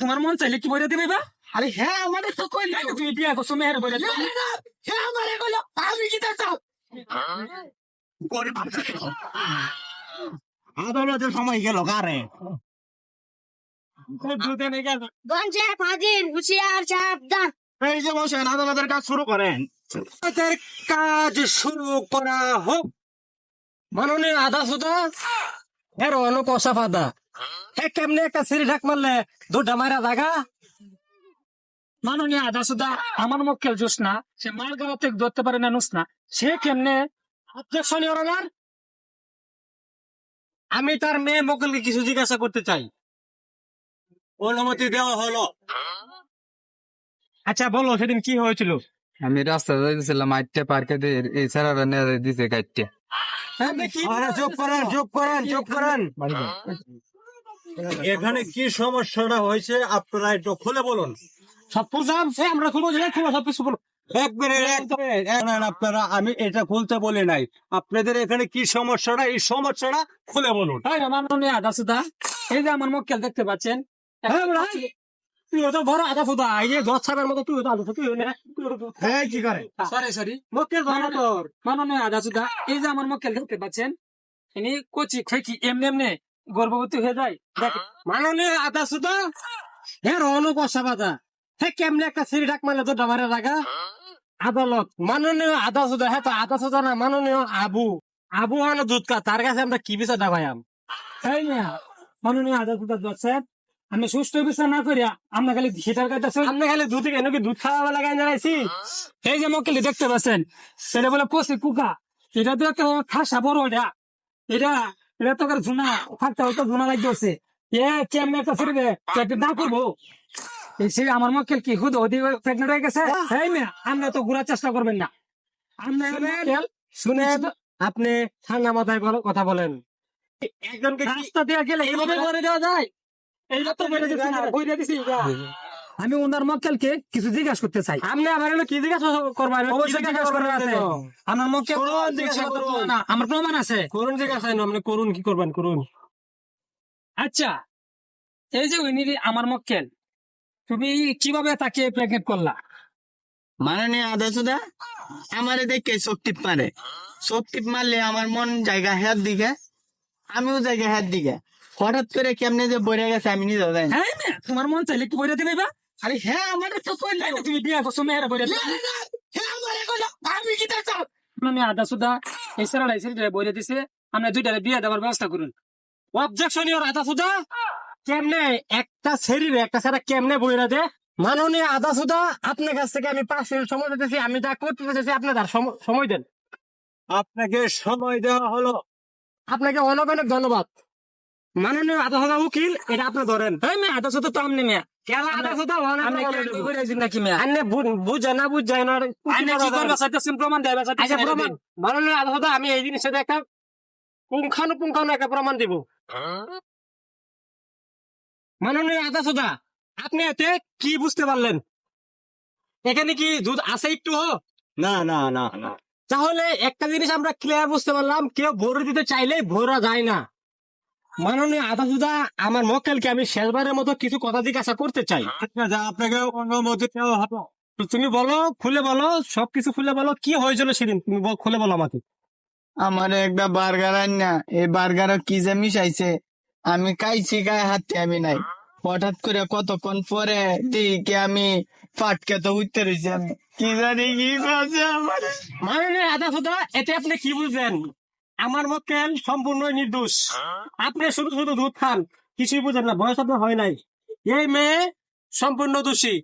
তোমার মন চাইলে কি বইরা দিবে বা আরে হ্যাঁ আমারে তো কই না তুমি বিয়া করছ মেয়ের বইরা দিবে। হ্যাঁ আমারে কইলো। আমি কি তা চাও আদালতের সময় গেল কারে? গঞ্জে ফাজিল হুশিয়ার সাবধান। এই যে বসেন আদালতের কাজ শুরু করেন। আমাদের কাজ শুরু করা হোক। মাননীয় আধা সুদা এর অনুপ অসাফাদা হে কেমনে একটা সিঁড়ি ঢাক মারলে দুটা মারা জাগা মাননীয় আধা সুদা আমার মক্কেল জোস না। সে থেকে ধরতে পারে না নুস না। সে কেমনে? অবজেকশন ইওর আমি তার মেয়ে মক্কেলকে কিছু জিজ্ঞাসা করতে চাই। অনুমতি দেওয়া হলো। আচ্ছা বলো সেদিন কি হয়েছিল? আমি রাস্তা যাইতেছিলাম আটটা পার্কে দিয়ে এই স্যারারা নিয়ে দিছে কাটতে যোগ করেন যোগ করেন যোগ করেন। এখানে কি সমস্যাটা হয়েছে? আপনারা একটু খুলে বলুন। সব আমরা কিছু বলো একবারে একবারে এখন আপনারা আমি এটা খুলতে বলি নাই। আপনাদের এখানে কি সমস্যাটা? এই সমস্যাটা খুলে বলুন। তাই না মাননীয় আদা সুদা এই যে আমার মক্কেল দেখতে পাচ্ছেন। তুই তো বড় আদা সুদা এই যে দশ ছাড়ার মতো তুই তো আদা তুই হ্যাঁ কি করে? Sorry sorry. মক্কেল ভালো তোর। মাননীয় আদা সুদা এই যে আমার মক্কেল দেখতে পাচ্ছেন ইনি কচি খেকি এমনি এমনি। গর্ভবতী হয়ে যায়। দেখ মাননীয় আদা সুদা হ্যাঁ অনুপ অসাবাদা হ্যাঁ কেমনে একটা সিঁড়ি ডাক মারলে তো ডামারে লাগা? আদালত মাননীয় আদা সুদা হ্যাঁ তো আদা সুদা না মাননীয় আবু। আবু হলো দুধকা তার কাছে আমরা কি বিচার দাবাইয়াম তাই না মাননীয় আদা সুদা দর্শক আমি সুস্থ বিচার না করিয়া আমরা খালি সেটার কাছে আমরা খালি দুধ কেন কি দুধ খাওয়া লাগাই জানাইছি এই যে মক্কেলি দেখতে পাচ্ছেন সেটা বলে পশি কুকা এটা তো একটা খাসা বড় এটা। এটা এটা তো ধুনা থাকতে হয়তো ধুনা লাগছে এ দে একটা না করব এই সে আমার মক্কেল কি হুদ অধিক প্রেগনেন্ট হয়ে গেছে? এই মেয়ে আমরা তো ঘুরার চেষ্টা করবেন না। আমরা শুনেন আপনি ঠান্ডা মাথায় কথা বলেন। একজনকে রাস্তা দেওয়া গেলে এইভাবে করে দেওয়া যায়? এইটা তো বলে দিচ্ছি না, বইরে দিছি। আমি ওনার মক্কেলকে কিছু জিজ্ঞাসা করতে চাই। আপনি আমার হলো কি জিজ্ঞাসা করবেন? অবশ্যই জিজ্ঞাসা করার আছে। আমার মক্কেল করুন, জিজ্ঞাসা করুন। না। আমার প্রমাণ আছে। করুন জিজ্ঞাসা আপনি করুন কি করবেন? করুন। আচ্ছা এই যে উনি আমার মক্কেল তুমি কীভাবে তাকে প্রেগনেন্ট করলা? মানে আদা সুদা আমারে দেখে চোখ টিপ মারে চোখ টিপ মারলে আমার মন জায়গা হের দিকে আমিও জায়গা হের দিকে। হঠাৎ করে কেমনে যে বইরে গেছে আমি নিজে জানি না। তোমার মন চাইলে কি বইরে দিবে বা? আরে হ্যাঁ আমারে তো কই না তুমি বিয়া করছ মেয়েরা দিবে হ্যাঁ আমারে কইলো আমি কি চাও আমি আদা সুদা এই সারা লাইসেন্স বইরে দিছে আমরা দুইটারে বিয়ে দেওয়ার ব্যবস্থা করুন। অবজেকশন ইওর আদা সুদা। কেমনে একটা শরীরে একটা সারা কেমনে বইরা দে মাননীয় আদা সুদা আপনার কাছ থেকে আমি পাঁচ মিনিট সময় দিতেছি আমি যা করতে চাইছি আপনি তার সময় দেন। আপনাকে সময় দেওয়া হলো। আপনাকে অনেক অনেক ধন্যবাদ। মাননীয় আদা সুদা উকিল এটা আপনি ধরেন। হ্যাঁ মেয়ে আদা সুদা তো আপনি মেয়ে। কেন আদা সুদা আপনি নাকি মেয়ে? আপনি বুঝে না বুঝে না আপনি কি করবে? চাইতেছেন প্রমাণ দেবে আচ্ছা প্রমাণ। মাননীয় আদা সুদা আমি এই জিনিসের একটা পুঙ্খানুপুঙ্খানু একটা প্রমাণ দিব। মাননীয় আদা সুদা আপনি এতে কি বুঝতে পারলেন? এখানে কি দুধ আছে একটু? না না না না। তাহলে একটা জিনিস আমরা ক্লিয়ার বুঝতে পারলাম কেউ ভোর দিতে চাইলেই ভোরা যায় না। মাননীয় আমার মক্কেলকে আমি শেষবারের মতো কিছু কথা জিজ্ঞাসা করতে চাই। আচ্ছা যা আপনাকে অনুমতি দেওয়া হলো। তো তুমি বলো খুলে বলো সবকিছু খুলে বলো কি হয়েছিল সেদিন? তুমি খুলে বলো আমাকে। আমার একটা বার্গার এই বার্গার কি যে মিশাইছে? আমি খাইছি গায়ে হাতে আমি নাই। হঠাৎ করে কতক্ষণ পরে দিকে আমি ফাটকে তো উঠতে রয়েছি আমি। কি জানি কি করছে আমার। মাননীয় আদা এতে আপনি কি বুঝলেন? আমার মক্কেল সম্পূর্ণ নির্দোষ? আপনি শুধু শুধু দুধ খান কিছুই বুঝেন না বয়স আপনার হয় নাই। এই মেয়ে সম্পূর্ণ দোষী।